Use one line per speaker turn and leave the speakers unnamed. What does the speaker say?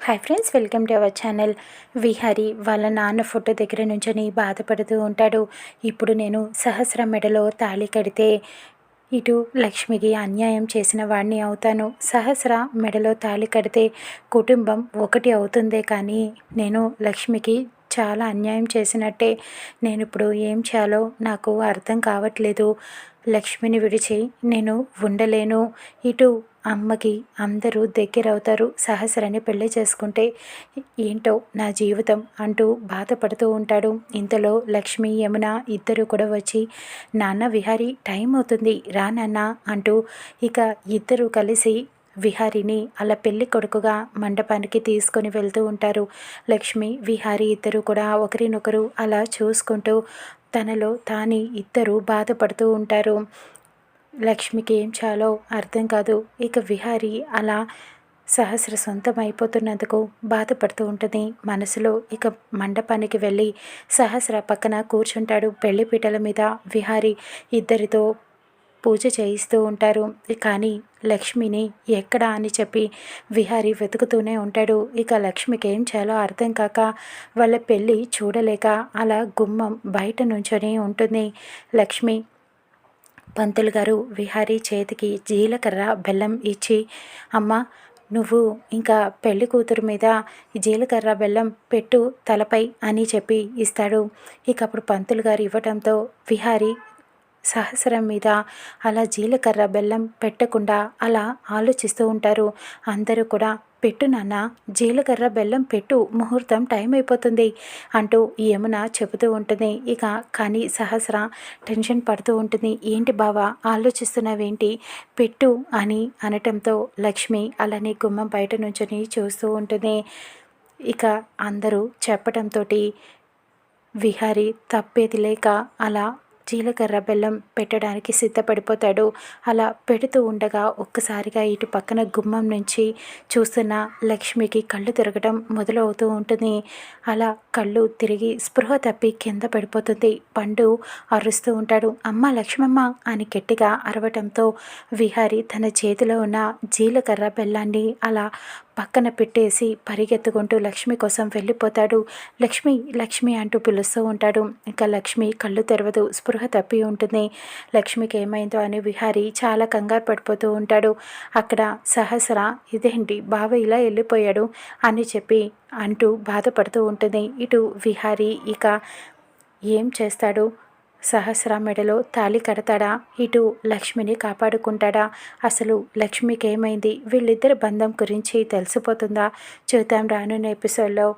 Hi friends welcome to our channel Vihari వాళ్ళ నాన్న photo దగ్గర నుంచొని బాధపడుతూ ఉంటాడు. ఇప్పుడు నేను సహస్ర మెడలో తాళి కడితే ఇటు లక్ష్మికి అన్యాయం చేసిన వాడిని అవుతాను. సహస్ర మెడలో తాళి కడితే కుటుంబం ఒకటి అవుతుందే కానీ నేను లక్ష్మికి చాలా అన్యాయం చేసినట్టే. నేను ఇప్పుడు ఏం చేయాలో నాకు అర్థం కావట్లేదు. లక్ష్మిని విడిచి నేను ఉండలేను. ఇటు అమ్మకి అందరూ దగ్గరవుతారు సహస్రని పెళ్ళి చేసుకుంటే ఏంటో నా జీవితం అంటూ బాధపడుతూ ఉంటాడు. ఇంతలో లక్ష్మి యమున ఇద్దరు కూడా వచ్చి నాన్న విహారీ టైం అవుతుంది రా నాన్న అంటూ ఇక ఇద్దరు కలిసి విహారిని అలా పెళ్ళి కొడుకుగా మండపానికి తీసుకొని వెళ్తూ ఉంటారు. లక్ష్మి విహారి ఇద్దరు కూడా ఒకరినొకరు అలా చూసుకుంటూ తనలో తాని ఇద్దరు బాధపడుతూ ఉంటారు. లక్ష్మికి ఏం చాలో అర్థం కాదు. ఇక విహారి అలా సహస్ర సొంతం అయిపోతున్నందుకు బాధపడుతూ ఉంటుంది. మనసులో ఇక మండపానికి వెళ్ళి సహస్ర పక్కన కూర్చుంటాడు. పెళ్ళిపీటల మీద విహారి ఇద్దరితో పూజ చేయిస్తూ ఉంటారు. కానీ లక్ష్మిని ఎక్కడ అని చెప్పి విహారి వెతుకుతూనే ఉంటాడు. ఇక లక్ష్మికి ఏం చేయాలో అర్థం కాక వాళ్ళ పెళ్ళి చూడలేక అలా గుమ్మం బయట నుంచొని ఉంటుంది. లక్ష్మి పంతులు గారు విహారీ చేతికి జీలకర్ర బెల్లం ఇచ్చి అమ్మ నువ్వు ఇంకా పెళ్ళి కూతురు మీద జీలకర్ర బెల్లం పెట్టు తలపై అని చెప్పి ఇస్తాడు. ఇక అప్పుడు పంతులు గారు ఇవ్వటంతో విహారీ సహస్రం మీద అలా జీలకర్ర బెల్లం పెట్టకుండా అలా ఆలోచిస్తూ ఉంటారు. అందరూ కూడా పెట్టు నాన్న జీలకర్ర బెల్లం పెట్టు ముహూర్తం టైం అయిపోతుంది అంటూ యమున చెబుతూ ఉంటుంది. ఇక కానీ సహస్ర టెన్షన్ పడుతూ ఉంటుంది. ఏంటి బావా ఆలోచిస్తున్నావేంటి? పెట్టు అని అనటంతో లక్ష్మి అలానే గుమ్మం బయట నుంచొని చూస్తూ ఉంటుంది. ఇక అందరూ చెప్పటంతో విహారి తప్పేది లేక అలా జీలకర్ర బెల్లం పెట్టడానికి సిద్ధపడిపోతాడు. అలా పెడుతూ ఉండగా ఒక్కసారిగా ఇటు పక్కన గుమ్మం నుంచి చూస్తున్న లక్ష్మికి కళ్ళు తిరగడం మొదలవుతూ ఉంటుంది. అలా కళ్ళు తిరిగి స్పృహ తప్పి కింద పడిపోతుంది. పండు అరుస్తూ ఉంటాడు. అమ్మ లక్ష్మమ్మ అని గట్టిగా అరవటంతో విహారి తన చేతిలో ఉన్న జీలకర్ర బెల్లాన్ని అలా పక్కన పెట్టేసి పరిగెత్తుకుంటూ లక్ష్మి కోసం వెళ్ళిపోతాడు. లక్ష్మి లక్ష్మి అంటూ పిలుస్తూ ఉంటాడు. ఇంకా లక్ష్మి కళ్ళు తెరవదు. స్పృహ తప్పి ఉంటుంది. లక్ష్మికి ఏమైందో అని విహారి చాలా కంగారు పడిపోతూ ఉంటాడు. అక్కడ సహస్ర ఇదేంటి? బావ ఇలా వెళ్ళిపోయాడు అని చెప్పి అంటూ బాధపడుతూ ఉంటుంది. ఇటు విహారి ఇక ఏం చేస్తాడు? సహస్ర మెడలో తాళి కడతాడా? ఇటు లక్ష్మిని కాపాడుకుంటాడా? అసలు లక్ష్మికి ఏమైంది వీళ్ళిద్దరి బంధం గురించి తెలిసిపోతుందా? చూద్దాం రానున్న ఎపిసోడ్లో